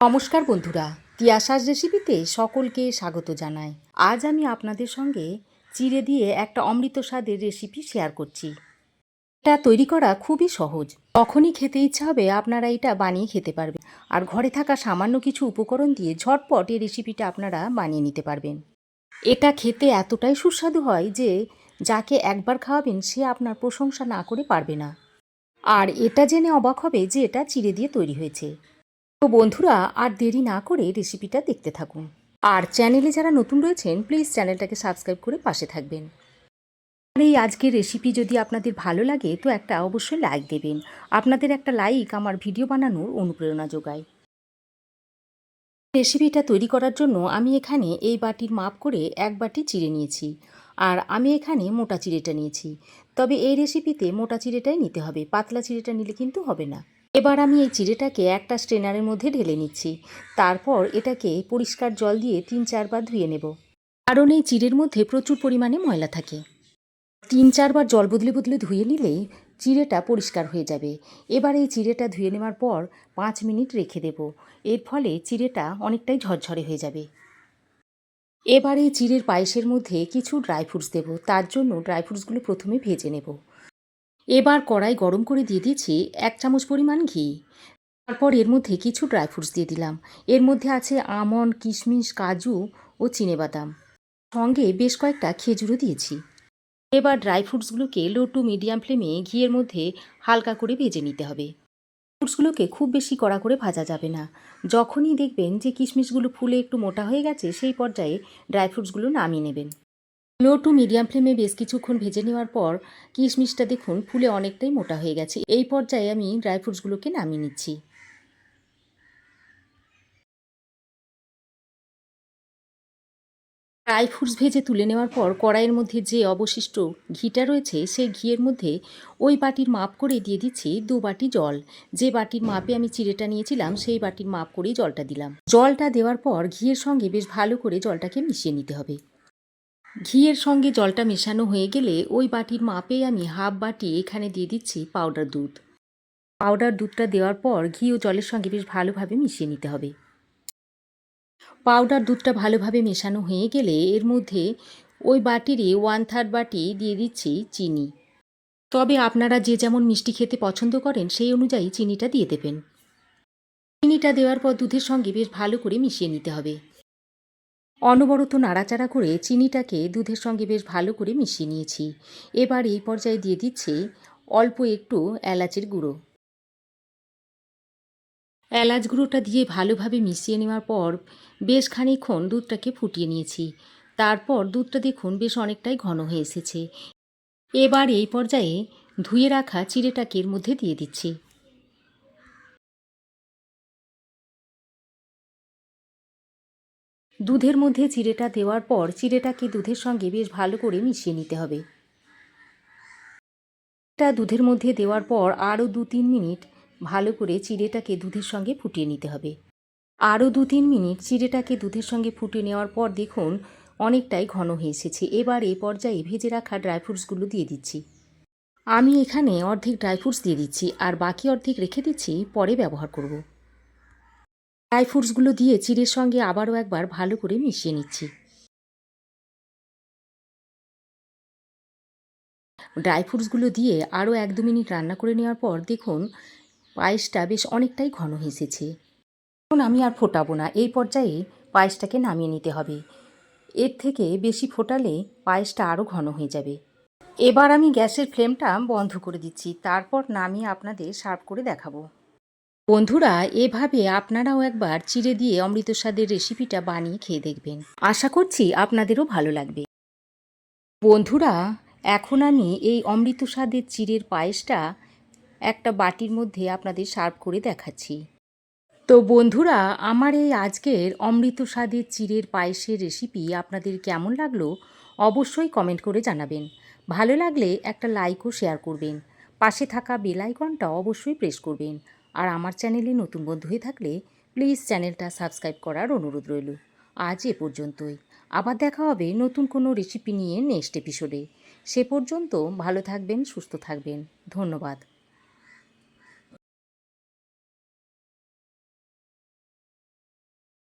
নমস্কার বন্ধুরা তিয়াশাস রেসিপিতে সকলকে স্বাগত জানাই। আজ আমি আপনাদের সঙ্গে চিড়ে দিয়ে একটা অমৃত স্বাদের রেসিপি শেয়ার করছি। এটা তৈরি করা খুবই সহজ। তখনই খেতে ইচ্ছা হবে, আপনারা এটা বানিয়ে খেতে পারবেন। আর ঘরে থাকা সামান্য কিছু উপকরণ দিয়ে ঝটপট এই রেসিপিটা আপনারা বানিয়ে নিতে পারবেন। এটা খেতে এতটাই সুস্বাদু হয় যে, যাকে একবার খাওয়াবেন সে আপনার প্রশংসা না করে পারবে না। আর এটা জেনে অবাক হবে যে এটা চিড়ে দিয়ে তৈরি হয়েছে। তো বন্ধুরা, আর দেরি না করে রেসিপিটা দেখতে থাকুন। আর চ্যানেলে যারা নতুন রয়েছেন প্লিজ চ্যানেলটাকে সাবস্ক্রাইব করে পাশে থাকবেন। আর এই আজকের রেসিপি যদি আপনাদের ভালো লাগে, তো একটা অবশ্যই লাইক দেবেন। আপনাদের একটা লাইক আমার ভিডিও বানানোর অনুপ্রেরণা যোগায়। রেসিপিটা তৈরি করার জন্য আমি এখানে এই বাটির মাপ করে এক বাটি চিড়ে নিয়েছি। আর আমি এখানে মোটা চিড়েটা নিয়েছি। তবে এই রেসিপিতে মোটা চিড়েটাই নিতে হবে, পাতলা চিড়েটা নিলে কিন্তু হবে না। এবার আমি এই চিড়েটাকে একটা স্ট্রেনারের মধ্যে ঢেলে নিচ্ছি। তারপর এটাকে পরিষ্কার জল দিয়ে তিন চারবার ধুয়ে নেব। কারণ এই চিড়ের মধ্যে প্রচুর পরিমাণে ময়লা থাকে। তিন চারবার জল বদলে বদলে ধুয়ে নিলেই চিড়েটা পরিষ্কার হয়ে যাবে। এবার এই চিড়েটা ধুয়ে নেওয়ার পর পাঁচ মিনিট রেখে দেব। এর ফলে চিড়েটা অনেকটাই ঝরঝরে হয়ে যাবে। এবার এই চিড়ের পায়েসের মধ্যে কিছু ড্রাই ফ্রুটস দেবো। তার জন্য ড্রাই ফ্রুটসগুলো প্রথমে ভেজে নেব। এবার কড়াই গরম করে দিয়ে দিয়েছি এক চামচ পরিমাণ ঘি। তারপর এর মধ্যে কিছু ড্রাই ফ্রুটস দিয়ে দিলাম। এর মধ্যে আছে আমন্ড কিশমিশ, কাজু ও চিনেবাদাম। সঙ্গে বেশ কয়েকটা খেজুরও দিয়েছি। এবার ড্রাই ফ্রুটসগুলোকে লো টু মিডিয়াম ফ্লেমে ঘিয়ের মধ্যে হালকা করে ভেজে নিতে হবে। ফ্রুটসগুলোকে খুব বেশি কড়া করে ভাজা যাবে না। যখনই দেখবেন যে কিশমিশগুলো ফুলে একটু মোটা হয়ে গেছে, সেই পর্যায়ে ড্রাই ফ্রুটসগুলো নামিয়ে নেবেন। লো টু মিডিয়াম ফ্লেমে বেশ কিছুক্ষণ ভেজে নেওয়ার পর কিশমিশটা দেখুন ফুলে অনেকটাই মোটা হয়ে গেছে। এই পর্যায়ে আমি ড্রাই ফ্রুটসগুলোকে নামিয়ে নিচ্ছি। ড্রাই ফ্রুটস ভেজে তুলে নেওয়ার পর কড়াইয়ের মধ্যে যে অবশিষ্ট ঘিটা রয়েছে, সেই ঘিয়ের মধ্যে ওই বাটির মাপ করে দিয়ে দিচ্ছি দু বাটি জল। যে বাটির মাপে আমি চিড়েটা নিয়েছিলাম, সেই বাটির মাপ করেই জলটা দিলাম। জলটা দেওয়ার পর ঘিয়ের সঙ্গে বেশ ভালো করে জলটাকে মিশিয়ে নিতে হবে। ঘিয়ের সঙ্গে জলটা মেশানো হয়ে গেলে ওই বাটির মাপে আমি হাফ বাটি এখানে দিয়ে দিচ্ছি পাউডার দুধ। পাউডার দুধটা দেওয়ার পর ঘি ও জলের সঙ্গে বেশ ভালোভাবে মিশিয়ে নিতে হবে। পাউডার দুধটা ভালোভাবে মেশানো হয়ে গেলে এর মধ্যে ওই বাটিরই ওয়ান থার্ড বাটি দিয়ে দিচ্ছি চিনি। তবে আপনারা যে যেমন মিষ্টি খেতে পছন্দ করেন সেই অনুযায়ী চিনিটা দিয়ে দেবেন। চিনিটা দেওয়ার পর দুধের সঙ্গে বেশ ভালো করে মিশিয়ে নিতে হবে। অনবরত নাড়াচাড়া করে চিনিটাকে দুধের সঙ্গে বেশ ভালো করে মিশিয়ে নিয়েছি। এবার এই পর্যায়ে দিয়ে দিচ্ছি অল্প একটু এলাচের গুঁড়ো। এলাচ গুঁড়োটা দিয়ে ভালোভাবে মিশিয়ে নেওয়ার পর বেশ খানিক্ষণ দুধটাকে ফুটিয়ে নিয়েছি। তারপর দুধটা দেখুন বেশ অনেকটাই ঘন হয়ে এসেছে। এবার এই পর্যায়ে ধুয়ে রাখা চিড়েটাকে এর মধ্যে দিয়ে দিচ্ছি। দুধের মধ্যে চিড়েটা দেওয়ার পর চিড়েটাকে দুধের সঙ্গে বেশ ভালো করে মিশিয়ে নিতে হবে। এটা দুধের মধ্যে দেওয়ার পর আরও দু তিন মিনিট ভালো করে চিড়েটাকে দুধের সঙ্গে ফুটিয়ে নিতে হবে। আরও দু তিন মিনিট চিড়েটাকে দুধের সঙ্গে ফুটিয়ে নেওয়ার পর দেখুন, অনেকটাই ঘন হয়ে এসেছে। এবার এই পর্যায়ে ভেজে রাখা ড্রাই ফ্রুটসগুলো দিয়ে দিচ্ছি। আমি এখানে অর্ধেক ড্রাই ফ্রুটস দিয়ে দিচ্ছি আর বাকি অর্ধেক রেখে দিচ্ছি, পরে ব্যবহার করব। ড্রাই ফ্রুটসগুলো দিয়ে চিড়ের সঙ্গে আবারও একবার ভালো করে মিশিয়ে নিচ্ছি। ড্রাই ফ্রুটসগুলো দিয়ে আরও এক দু মিনিট রান্না করে নেওয়ার পর দেখুন, পায়েসটা বেশ অনেকটাই ঘন এসেছে। এখন আমি আর ফোটাবো না, এই পর্যায়ে পায়েসটাকে নামিয়ে নিতে হবে। এর থেকে বেশি ফোটালে পায়েসটা আরও ঘন হয়ে যাবে। এবার আমি গ্যাসের ফ্লেমটা বন্ধ করে দিচ্ছি, তারপর নামিয়ে আপনাদের সার্ভ করে দেখাবো। বন্ধুরা, এভাবে আপনারাও একবার চিড়ে দিয়ে অমৃত স্বাদের রেসিপিটা বানিয়ে খেয়ে দেখবেন। আশা করছি আপনাদেরও ভালো লাগবে। বন্ধুরা, এখন আমি এই অমৃত স্বাদের চিড়ের পায়েসটা একটা বাটির মধ্যে আপনাদের সার্ভ করে দেখাচ্ছি। তো বন্ধুরা, আমার এই আজকের অমৃত স্বাদের চিড়ের পায়েসের রেসিপি আপনাদের কেমন লাগল অবশ্যই কমেন্ট করে জানাবেন। ভালো লাগলে একটা লাইক ও শেয়ার করবেন। পাশে থাকা বেল আইকনটা অবশ্যই প্রেস করবেন। আর আমার চ্যানেলে নতুন বন্ধু হয়ে থাকলে প্লিজ চ্যানেলটা সাবস্ক্রাইব করার অনুরোধ রইল। আজ এ পর্যন্তই। আবার দেখা হবে নতুন কোনো রেসিপি নিয়ে নেক্সট এপিসোডে সে পর্যন্ত ভালো থাকবেন, সুস্থ থাকবেন। ধন্যবাদ।